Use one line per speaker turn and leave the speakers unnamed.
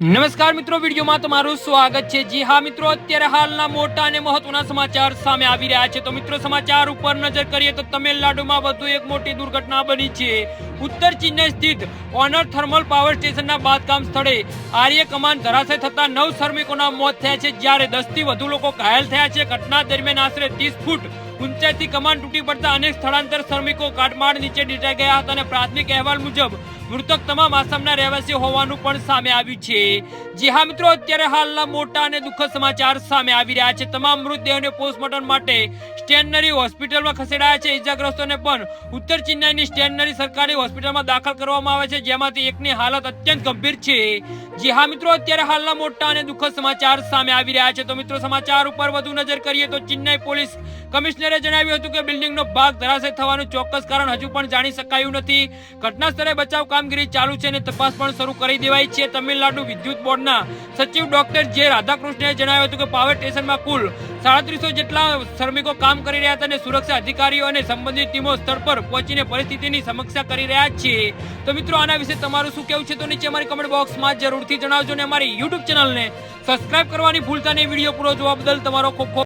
નમસ્કાર મિત્રો, વિડીયોમાં તમારું સ્વાગત છે. જી હા મિત્રો, અત્યારે હાલના મોટા અને મહત્વના સમાચાર સામે આવી રહ્યા છે. તો મિત્રો, સમાચાર ઉપર નજર કરીએ તો તમિલનાડુમાં વધુ એક મોટી દુર્ઘટના બની છે. ઉત્તર ચેન્નઈ સ્થિત ઓનર થર્મલ પાવર સ્ટેશનના બાંધકામ સ્થળે આર્ય કમાન ધરાશય થતા નવ શ્રમિકોના મોત થયા છે, જ્યારે દસથી વધુ લોકો ઘાયલ થયા છે. ઘટના દરમિયાન આશરે ત્રીસ ફૂટ ઊંચાઈથી કમાન તૂટી પડતા અનેક સ્થળાંતર શ્રમિકો કાટમાળ નીચે ડીટાઈ ગયા હતા અને પ્રાથમિક અહેવાલ મુજબ મૃતક તમામ આસામના રહેવાસી હોવાનું પણ સામે આવ્યું છે. જી હા મિત્રો, અત્યારે હાલના મોટા અને દુઃખદ સમાચાર સામે આવી રહ્યા છે. તમામ મૃતદેહોને પોસ્ટમોર્ટમ માટે સ્ટેનરી હોસ્પિટલમાં ખસેડાયા છે. ઇજાગ્રસ્તોને પણ ઉત્તર ચેન્નાઈની સ્ટેનરી સરકારી હોસ્પિટલમાં દાખલ કરવામાં આવે છે, જેમાંથી એકની હાલત અત્યંત ગંભીર છે. જી હા મિત્રો, અત્યારે હાલના મોટા અને દુઃખદ સમાચાર સામે આવી રહ્યા છે. તો મિત્રો, સમાચાર ઉપર વધુ નજર કરીએ તો ચેન્નાઈ પોલીસ કમિશનરે જણાવ્યું હતું કે બિલ્ડિંગનો ભાગ ધરાશય થવાનું ચોક્કસ કારણ હજુ પણ જાણી શકાયું નથી. ઘટના સ્થળે બચાવ કામગીરી ચાલુ છે અને તપાસ પણ શરૂ કરી દેવાઈ છે. તમિલનાડુ વિદ્યુત બોર્ડના સચિવ ડોક્ટર જે રાધાકૃષ્ણએ જણાવ્યું હતું કે પાવર સ્ટેશનમાં કુલ સાડત્રીસો જેટલા શ્રમિકો કામ કરી રહ્યા હતા અને સુરક્ષા અધિકારીઓ અને સંબંધિત ટીમો સ્થળ પર પહોંચીને પરિસ્થિતિની સમીક્ષા કરી રહ્યા છે. તો મિત્રો, આના વિશે તમારું શું કહેવું છે? તો નીચે અમારી કમેન્ટ બોક્સમાં જરૂરથી જણાવજો અને અમારી યુટ્યુબ ચેનલને સબસ્ક્રાઇબ કરવાની ભૂલતા નહીં. વીડિયો પૂરો જોવા બદલ તમારો ખૂબ ખૂબ